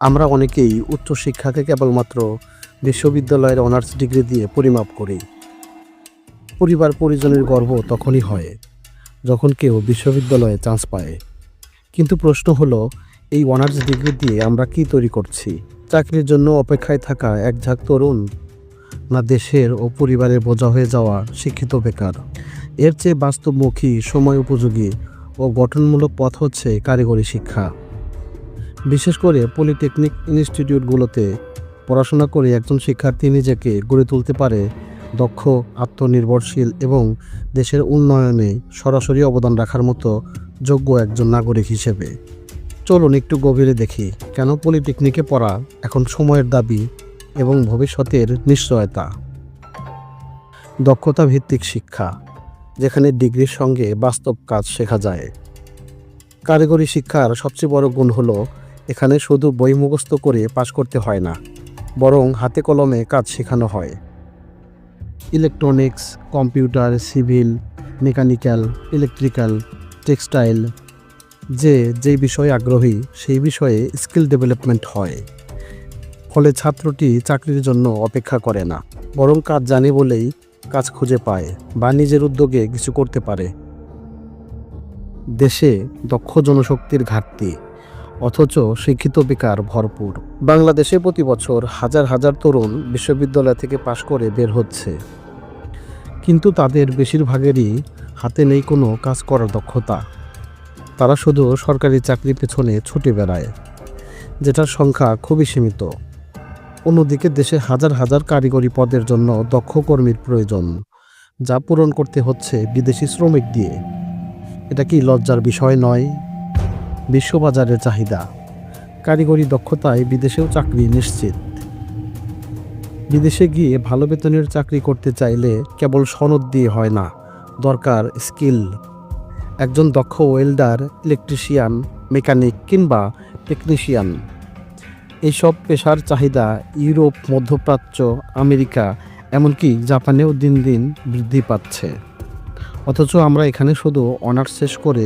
আমরা অনেকেই উচ্চশিক্ষাকে কেবলমাত্র বিশ্ববিদ্যালয়ের অনার্স ডিগ্রি দিয়ে পরিমাপ করি। পরিবার পরিজনের গর্ব তখনই হয়, যখন কেউ বিশ্ববিদ্যালয়ে চান্স পায়। কিন্তু প্রশ্ন হলো, এই অনার্স ডিগ্রি দিয়ে আমরা কি তৈরি করছি? চাকরির জন্য অপেক্ষায় থাকা এক ঝাঁক তরুণ না দেশের ও পরিবারের বোঝা হয়ে যাওয়া শিক্ষিত বেকার? এর চেয়ে বাস্তবমুখী, সময় উপযোগী ও গঠনমূলক পথ হচ্ছে কারিগরি শিক্ষা। বিশেষ করে পলিটেকনিক ইনস্টিটিউটগুলোতে পড়াশোনা করে একজন শিক্ষার্থী নিজেকে গড়ে তুলতে পারে, দক্ষ, আত্মনির্ভরশীল এবং দেশের উন্নয়নে সরাসরি অবদান রাখার মতো যোগ্য একজন নাগরিক হিসেবে। চলুন একটু গভীরে দেখি কেন পলিটেকনিকে পড়া এখন সময়ের দাবি এবং ভবিষ্যতের নিশ্চয়তা। দক্ষতা ভিত্তিক শিক্ষা, যেখানে ডিগ্রির সঙ্গে বাস্তব কাজ শেখা যায়। কারিগরি শিক্ষার সবচেয়ে বড় গুণ হলো এখানে শুধু বই মুখস্থ করে পাশ করতে হয় না, বরং হাতে কলমে কাজ শেখানো হয়। Electronics, computer, civil, mechanical, electrical, textile, যে যেই বিষয়ে আগ্রহী, সেই বিষয়ে স্কিল ডেভেলপমেন্ট হয়। ফলে ছাত্রটি চাকরির জন্য অপেক্ষা করে না, বরং কাজ জানে বলেই কাজ খুঁজে পায় বা নিজের উদ্যোগে কিছু করতে পারে। দেশে দক্ষ জনশক্তির ঘাটতি। অথচ শিক্ষিত বেকার ভরপুর। বাংলাদেশে প্রতি বছর হাজার হাজার তরুণ বিশ্ববিদ্যালয় থেকে পাশ করে বের হচ্ছে। কিন্তু তাদের বেশিরভাগেরই হাতে নেই কোনো কাজ করার দক্ষতা। তারা শুধু সরকারি চাকরি পেছনে ছুটে বেড়ায়, যেটার সংখ্যা খুবই সীমিত। অন্যদিকে দেশে হাজার হাজার কারিগরি পদের জন্য দক্ষ কর্মীর প্রয়োজন, যা পূরণ করতে হচ্ছে বিদেশি শ্রমিক দিয়ে। এটা কি লজ্জার বিষয় নয়? বিশ্ববাজারের চাহিদা। কারিগরি দক্ষতায় বিদেশেও চাকরি নিশ্চিত। বিদেশে গিয়ে ভালো বেতনের চাকরি করতে চাইলে কেবল সনদ দিয়ে হয় না, দরকার স্কিল। একজন দক্ষ ওয়েল্ডার, ইলেকট্রিশিয়ান, মেকানিক কিংবা টেকনিশিয়ান। এইসব পেশার চাহিদা ইউরোপ, মধ্যপ্রাচ্য, আমেরিকা, এমনকি জাপানেও দিন দিন বৃদ্ধি পাচ্ছে। অথচ আমরা এখানে শুধু অনার্স শেষ করে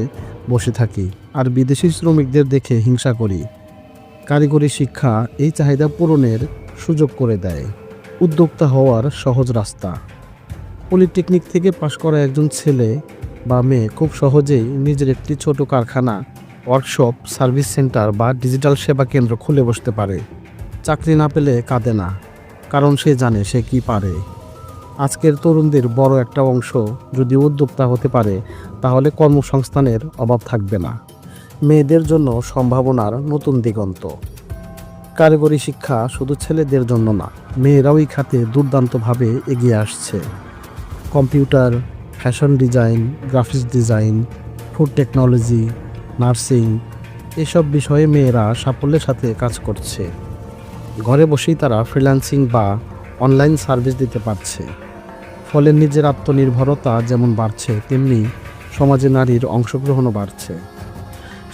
বসে থাকি আর বিদেশি শ্রমিকদের দেখে হিংসা করি। কারিগরি শিক্ষা এই চাহিদা পূরণের সুযোগ করে দেয়। উদ্যোক্তা হওয়ার সহজ রাস্তা। পলিটেকনিক থেকে পাশ করা একজন ছেলে বা মেয়ে খুব সহজেই নিজের একটি ছোট কারখানা ওয়ার্কশপ সার্ভিস সেন্টার বা ডিজিটাল সেবা কেন্দ্র খুলে বসতে পারে। চাকরি না পেলে কাঁদে না, কারণ সে জানে সে কি পারে। আজকের তরুণদের বড় একটা অংশ যদি উদ্যোক্তা হতে পারে, তাহলে কর্মসংস্থানের অভাব থাকবে না। মেয়েদের জন্য সম্ভাবনার নতুন দিগন্ত। কারিগরি শিক্ষা শুধু ছেলেদের জন্য না, মেয়েরাও এই খাতে দুর্দান্তভাবে এগিয়ে আসছে। Computer, fashion design, graphics design, food technology, nursing, এসব বিষয়ে মেয়েরা সাফল্যের সাথে কাজ করছে। ঘরে বসেই তারা ফ্রিল্যান্সিং বা অনলাইন সার্ভিস দিতে পারছে। ফলে নিজের আত্মনির্ভরতা যেমন বাড়ছে, তেমনি সমাজে নারীর অংশগ্রহণও বাড়ছে।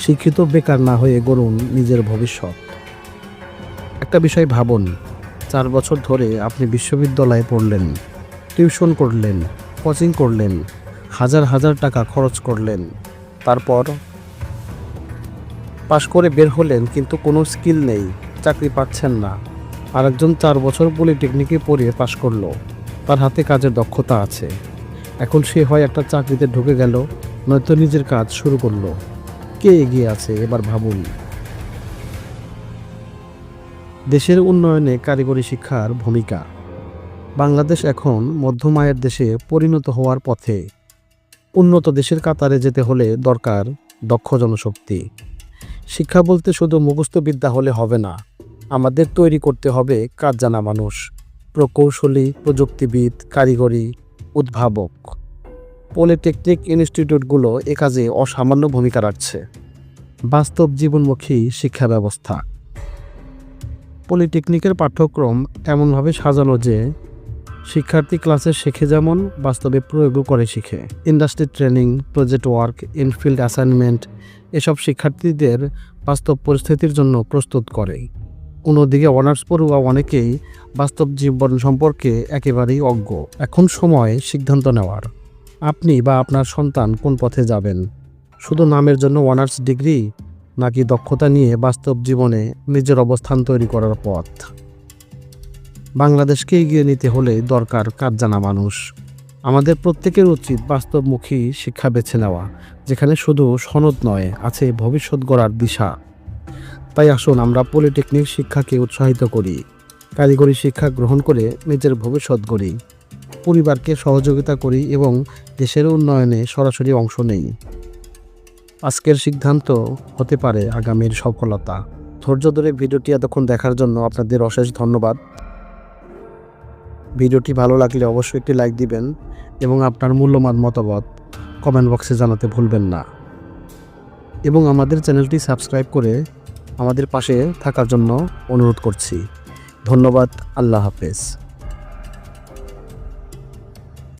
শিক্ষিত বেকার না হয়ে গড়ুন নিজের ভবিষ্যৎ। একটা বিষয় ভাবুন, চার বছর ধরে আপনি বিশ্ববিদ্যালয়ে পড়লেন, টিউশন করলেন, কোচিং করলেন, হাজার হাজার টাকা খরচ করলেন, তারপর পাশ করে বের হলেন, কিন্তু কোনো স্কিল নেই, চাকরি পাচ্ছেন না। আরেকজন চার বছর পলিটেকনিকে পড়িয়ে পাশ করল। তার হাতে কাজের দক্ষতা আছে। এখন সে হয় একটা চাকরিতে ঢুকে গেল, নয়তো নিজের কাজ শুরু করল। কে এগিয়ে আছে এবার ভাবুন। দেশের উন্নয়নে কারিগরি শিক্ষার ভূমিকা। বাংলাদেশ এখন মধ্যম আয়ের দেশে পরিণত হওয়ার পথে। উন্নত দেশের কাতারে যেতে হলে দরকার দক্ষ জনশক্তি। শিক্ষা বলতে শুধু মুখস্থ বিদ্যা হলে হবে না আমাদের তৈরি করতে হবে কাজ জানা মানুষ, প্রকৌশলী, প্রযুক্তিবিদ, কারিগরি, উদ্ভাবক। পলিটেকনিক ইনস্টিটিউটগুলো এ কাজে অসামান্য ভূমিকা রাখছে। বাস্তব জীবনমুখী শিক্ষা ব্যবস্থা পলিটেকনিকের পাঠ্যক্রম এমনভাবে সাজানো যে, শিক্ষার্থী ক্লাসে শেখে যেমন, বাস্তবে প্রয়োগও করে শিখে। Industry training, project work, infield assignment, এসব শিক্ষার্থীদের বাস্তব পরিস্থিতির জন্য প্রস্তুত করে। অন্যদিকে অনার্স পড়ুয়া অনেকেই বাস্তব জীবন সম্পর্কে একেবারেই অজ্ঞ। এখন সময় সিদ্ধান্ত নেওয়ার। আপনি বা আপনার সন্তান কোন পথে যাবেন? শুধু নামের জন্য অনার্স ডিগ্রি, নাকি দক্ষতা নিয়ে বাস্তব জীবনে নিজের অবস্থান তৈরি করার পথ? বাংলাদেশকে এগিয়ে নিতে হলে দরকার কাজ জানা মানুষ। আমাদের প্রত্যেকের উচিত বাস্তবমুখী শিক্ষা বেছে নেওয়া, যেখানে শুধু সনদ নয়, আছে ভবিষ্যৎ গড়ার দিশা। তাই আসুন আমরা পলিটেকনিক শিক্ষাকে উৎসাহিত করি, কারিগরি শিক্ষা গ্রহণ করে নিজের ভবিষ্যৎ গড়ি, পরিবারকে সহযোগিতা করি এবং দেশের উন্নয়নে সরাসরি অংশ নেই। আজকের সিদ্ধান্ত হতে পারে আগামীর সফলতা। ধৈর্য ধরে ভিডিওটি এতক্ষণ দেখার জন্য আপনাদের অশেষ ধন্যবাদ। ভিডিওটি ভালো লাগলে অবশ্যই একটি লাইক দিবেন এবং আপনার মূল্যবান মতামত কমেন্ট বক্সে জানাতে ভুলবেন না। এবং আমাদের চ্যানেলটি সাবস্ক্রাইব করে আমাদের পাশে থাকার জন্য অনুরোধ করছি। ধন্যবাদ আল্লাহ হাফেজ।